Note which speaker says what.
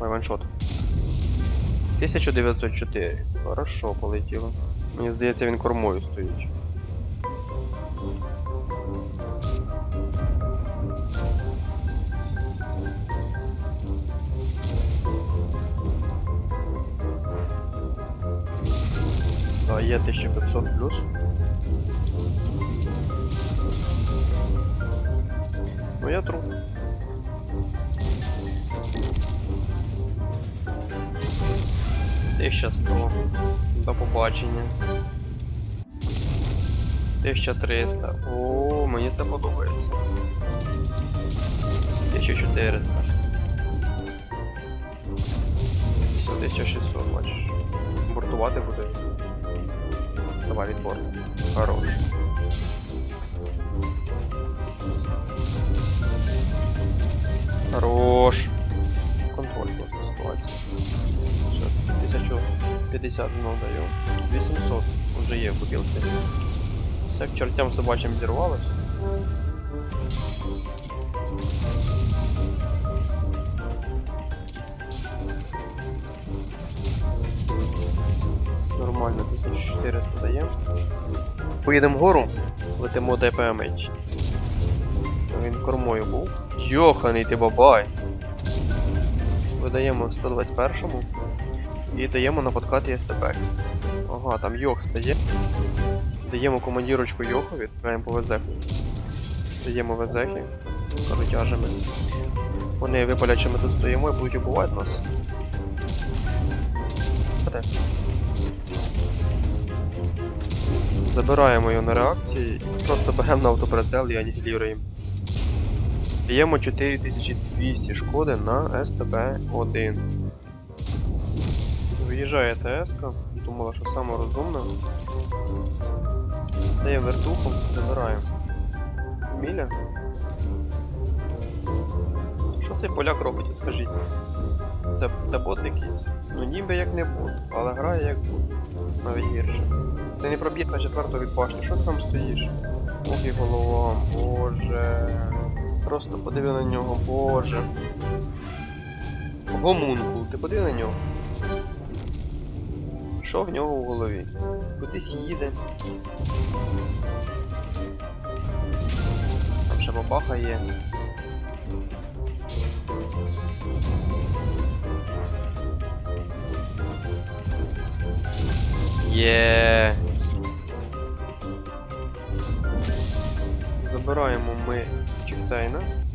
Speaker 1: Ой, ваншот. 1904. Хорошо, полетіло. Мені здається, він кормою стоїть. А є 1500 плюс. Ну я труп. 1100. До побачення. 1300. О, мені це подобається. 1400. 1600, бачиш. Бортувати буде. Давай від. Хорош. Хорош. Контроль просто ситуації. Все, 1050 знов даю. 800 вже є в бутилці. Все к чертям собачим зірвалось. Нормально, 1400 даємо. Поїдемо вгору, летимо до ПМH. Він кормою був. Йоханий ти бабай. Видаємо 121-му і даємо на подкат СТП. Ага, там Йох стає. Даємо командірочку Йоху, відправляємо по везеху. Даємо везехи коротяжами. Вони випалять, що ми тут стоїмо і будуть убивати нас. Забираємо його на реакції, просто беремо на автоприцел і анігілюємо. Даємо 4200 шкоди на СТБ-1. Виїжджає ТСК, думала, що саме розумна. Дає вертуху, забираємо. Міля. Що цей поляк робить, скажіть? Це, це бот якийсь? Ну ніби як не бот, але грає як бот. Навіть гірше. Ти не проб'єшся на четверту від башні, що ти там стоїш? Ох і голова, боже. Просто подиви на нього, боже. Гомункул, ти подиви на нього. Що в нього в голові? Кудись їде. Там ще бабаха є. Є. Забираємо ми চাই না